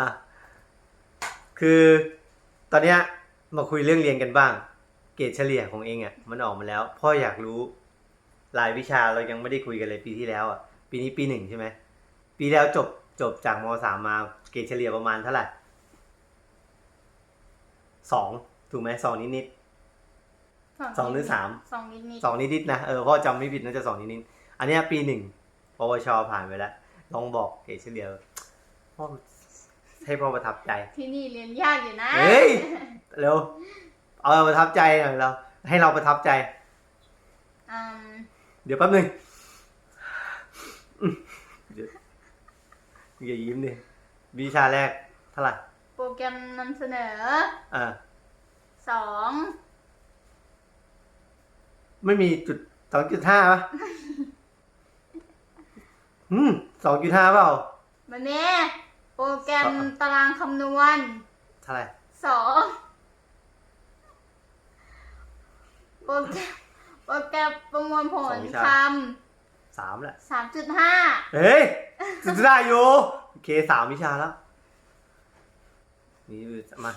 อะคือตอนเนี้ยมาคุยเรื่องเรียนกันบ้าง เกรดเฉลี่ยของเองอะมันออกมาแล้ว พ่ออยากรู้รายวิชาเรายังไม่ได้คุยกันเลยปีที่แล้วอะปีนี้ปีหนึ่งใช่ไหมปีแล้วจบจบจากมสามมาเกรดเฉลี่ยประมาณเท่าไหร่สองถูกไหมสองนิดนิดสองหรือสามสองนิดนิดๆสองนิดนิดๆนะเออพ่อจำไม่ผิดน่าจะสองนิดนิดๆอันเนี้ยปีหนึ่งปวชผ่านไปแล้วลองบอกเกรดเฉลี่ยพ่อ ให้พ่อประทับใจ ที่นี่เรียนยากอยู่นะเฮ้ยเร็วเอาประทับใจหน่อยเรา ให้เราประทับใจ อืมเดี๋ยวแป๊บหนึงอืมเดี๋ยวอย่ายิ้มดิวิชาแรกเท่าไหร่โปรแกรมนำเสนออ่าสองไม่มีจุดสองจุดห้าปะอืมสองจุดห้าเปล่ามันเน่ โปรแกรมสองตารางคำนวณเท่าไหร่สองโปรแกรมโปรแกรมประมวลผลคสามแหละำสามจุดห้าเฮ้ยสุดได้อยู่โอเคสามวิชาแล้ว นี่มา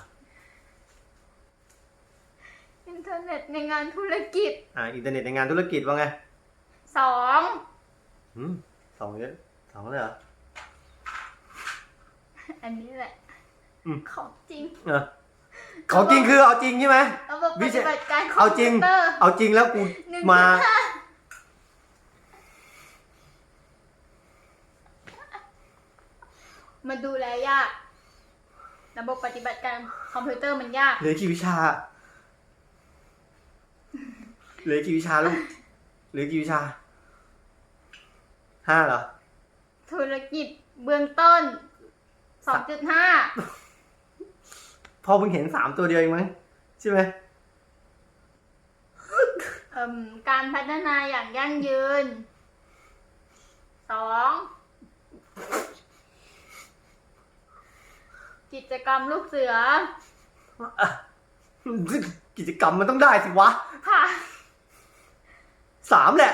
อินเทอร์เน็ตในงานธุรกิจอ่า อินเทอร์เน็ตในงานธุรกิจว่าไงสองอืมสองเยอะสองเลยเหรอ อันนี้แหละอืม ของจริงเออของจริงคือเอาจริงใช่ไหม ระบบปวิชาฏิบัติการคอเอามจริพิง วเตอร์เอาจริงแล้วกูหนึ่งมา จุดห้ามันดูแลยาก ระบบปฏิบัติการคอมพิวเตอร์มันยาก เหลือกี่วิชา เหลือกี่วิชาลูก เหลือกี่วิชา ห้าเหรอ ธุรกิจเบื้องต้น 2.5พอเพิ่งเห็นสามตัวเดียวเองมั้งใช่ไหมเอิ่มการพัฒนาอย่างยั่งยืน 2. กิจกรรมลูกเสือกิจกรรมมันต้องได้สิวะค่ะสามแหละ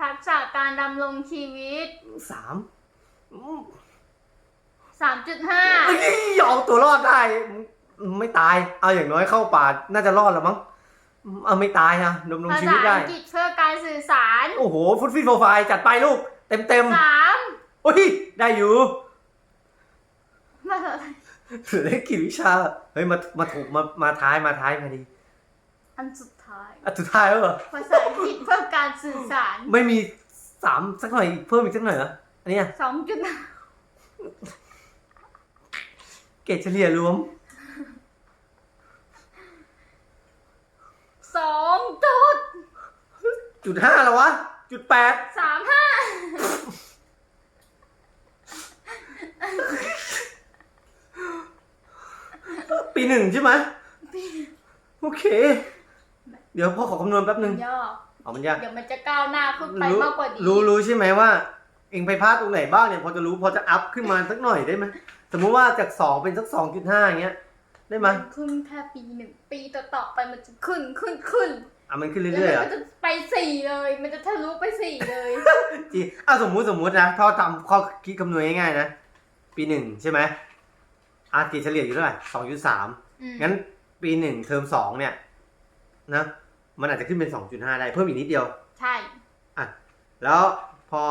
ทักษะการดำรงชีวิต สามอืม 3.5เอ้ยเอาตัวรอดได้ไม่ตาย เอาอย่างน้อยเข้าป่าน่าจะรอดแล้วมั้งเอาไม่ตายนะดำรงภาชีษาวิตได้ อังกฤษเพื่อการสื่อสารโอ้โห ฟุตฟิตโปรไฟล์จัดไปลูก เต็มเต็ม3ๆโอ้ย ได้อยู่ภาษาไทยเหลือได้กี่วิชา เฮ้ย มา มาถูก มา มาท้าย มาท้ายพอดีอันสุดท้ายอะสุดท้ายแล้วเหรอ ภาษาอังกฤษเพื่อการสื่อสารไม่มีสามสักหน่อยเพิ่มอีกสักหน่อยเหรอ อันเนี้ย2.5 เกรดเฉลี่ยรวม สองจุดจุดห้าแล้ววะ จุดแปดสามห้าปีหนึ่งใช่ไหมโอเค เดี๋ยวพ่อขอคำนวณแป๊บหนึ่งย่อเอามันยากเดี๋ยวมันจะก้าวหน้าขึ้นไปรู้มากกว่านี้รู้รู้ใช่ไหมว่า เองไปพลาดตรงไหนบ้างเนี่ยพอจะรู้พอจะอัพขึ้นมาสักหน่อยได้ไหม สมมุติว่าจากสองเป็นสักสองจุดห้าอย่างเงี้ย ได้ไหมมันขึ้นแค่ปีหนึ่งปีต่อๆไปมันจะขึ้นขึ้นขึ้นอะมันขึ้นแล้วเรื่อยๆเหรมัอะนก็จะไปสี่เลย มันจะทะลุไปสี่เลยจีอะสมมุติสมมุตินะพ่อทำข้อคิดคำนวณง่ายๆนะ ปีหนึ่งใช่ไหมอาเกรดเฉลี่ยอยู่เท่าไหร่สองจุดสามอืมงั้นปีหนึ่งเทอมสองเนี่ยนะ มันอาจจะขึ้นเป็นสองจุดห้าได้เพิ่มอีกนิดเดียว ใช่ แล้วพอ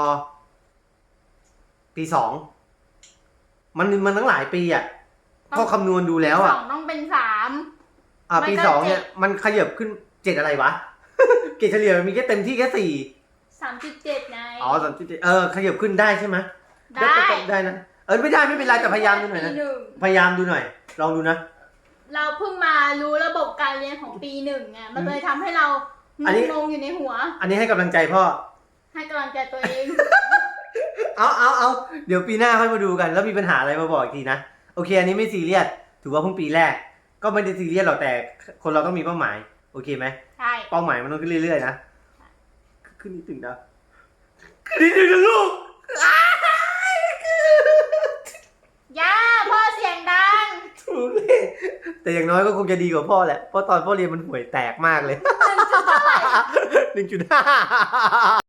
ปีสอง มันมันตั้งหลายปีอะพ่อคำนวณดูแล้วสอะองต้องเป็นสามอะมันก็ปีสองเนี่ยเจ็ดมันขยับขึ้นเจ็ดอะไรวะ เกรดเฉลี่ยมันมีแค่เต็มที่แค่สี่สามจุดเจ็ดไงอ๋อสามจุดเจ็ดเออขยับขึ้นได้ใช่ไหมได้ได้นะเออไม่ได้ไม่เป็นไรแต่พยายามดูหน่อยนะปีหนึ่งพยายามดูหน่อย ลองดูนะเราเพิ่งมารู้ระบบการเรียนของปีหนึ่งไงมันเลยทำให้เราอันนี้งงๆอยู่ในหัว อันนี้ให้กำลังใจพ่อ ให้กำลังใจตัวเอง เอาเอาเอาเดี๋ยวปีหน้าค่อยมาดูกัน แล้วมีปัญหาอะไรมาบอกอีกทีนะ โอเค อันนี้ไม่ซีเรียส ถือว่าเพิ่งปีแรก ก็ไม่ได้ซีเรียสหรอกแต่คนเราต้องมีเป้าหมาย โอเคไหม ใช่ เป้าหมายมันต้องขึ้นเรื่อยๆนะ ขึ้นนิดหนึ่งนะขึ้นนิดหนึ่งนะลูกย่าพ่อเสียงดัง ถูกเลยแต่อย่างน้อยก็คงจะดีกว่าพ่อแหละ เพราะตอนพ่อเรียนมันห่วยแตกมากเลยหนึ่งจุดห้า